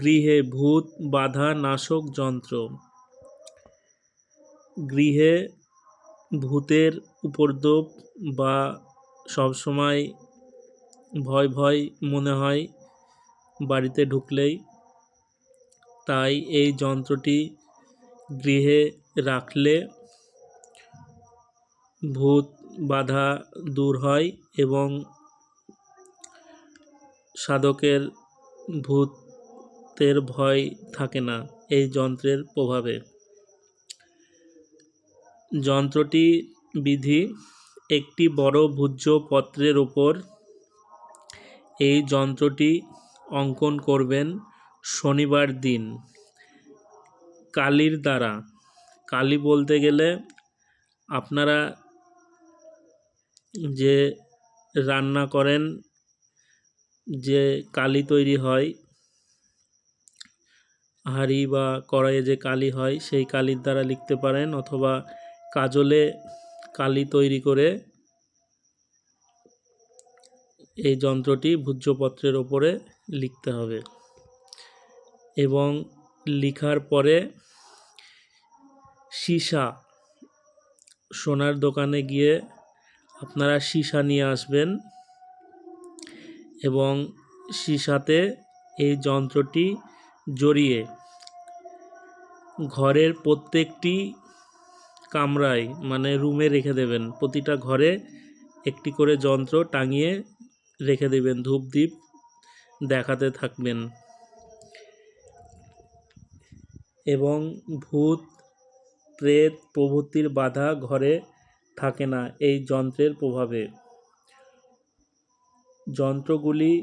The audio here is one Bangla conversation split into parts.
গৃহে ভূত, বাধা, নাশক, যন্ত্র। গৃহে ভূতের উপদ্রব বা সবসময় ভয় ভয় মনে হয় বাড়িতে ঢুকলেই। তাই এই যন্ত্রটি গৃহে রাখলে ভূত, বাধা দূর হয় এবং সাধকের ভূতের ভয় থাকে না এই যন্ত্রের প্রভাবে। যন্ত্রটি বিধি একটি বড় ভূজ্য পত্রের ওপর এই যন্ত্রটি অঙ্কন করবেন শনিবার দিন। কালির দ্বারা। কালি বলতে গেলে আপনারা যে রান্না করেন, যে কালি তৈরি হয় হাঁড়ি বা কড়াইয়ে যে কালি হয়, সেই কালির দ্বারা লিখতে পারেন অথবা কাজলে কালি তৈরি করে এই যন্ত্রটি ভূজ্যপত্রের ওপরে লিখতে হবে। এবং লিখার পরে সীসা, সোনার দোকানে গিয়ে আপনারা সীসা নিয়ে আসবেন এবং সীসাতে এই যন্ত্রটি জড়িয়ে ঘরের প্রত্যেকটি কামরায় মানে রুমে রেখে দেবেন। প্রতিটা ঘরে একটি করে যন্ত্র টাঙিয়ে রেখে দেবেন ধূপদীপ দেখাতে থাকবেন। এবং ভূত, প্রেত প্রভৃতির বাধা ঘরে থাকে না এই যন্ত্রের প্রভাবে। যন্ত্রগুলি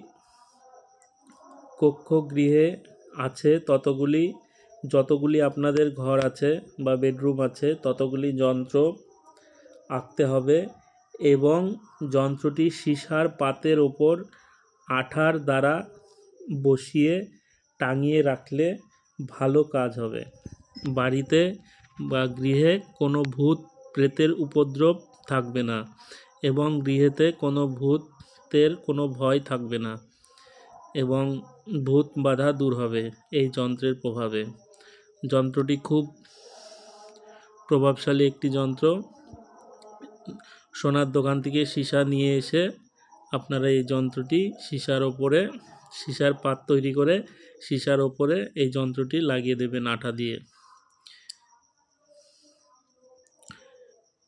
কক্ষ গৃহে আছে, ততগুলি যতগুলি আপনাদের ঘর আছে বা বেডরুম আছে, ততগুলি যন্ত্র আঁকতে হবে এবং যন্ত্রটি সীসার পাতের ওপর আঠার দ্বারা বসিয়ে টাঙিয়ে রাখলে ভালো কাজ হবে। বাড়িতে বা গৃহে কোনো ভূত প্রেতের উপদ্রব থাকবে না এবং গৃহেতে কোনো ভূতের কোনো ভয় থাকবে না এবং ভূত বাধা দূর হবে এই যন্ত্রের প্রভাবে। যন্ত্রটি খুব প্রভাবশালী একটি যন্ত্র। সোনার দোকান থেকে সীসা নিয়ে এসে আপনারা এই যন্ত্রটি সীসার ওপরে, সীসার পাত তৈরি করে সীসার ওপরে এই যন্ত্রটি লাগিয়ে দেবেন আঠা দিয়ে।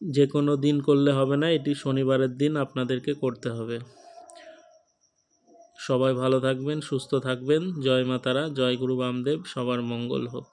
যে কোনো দিন করলে হবে না, এটি শনিবারের দিন আপনাদেরকে করতে হবে। সবাই ভালো থাকবেন সুস্থ থাকবেন। জয় মাতারা জয় গুরু বামদেব সবার মঙ্গল হোক।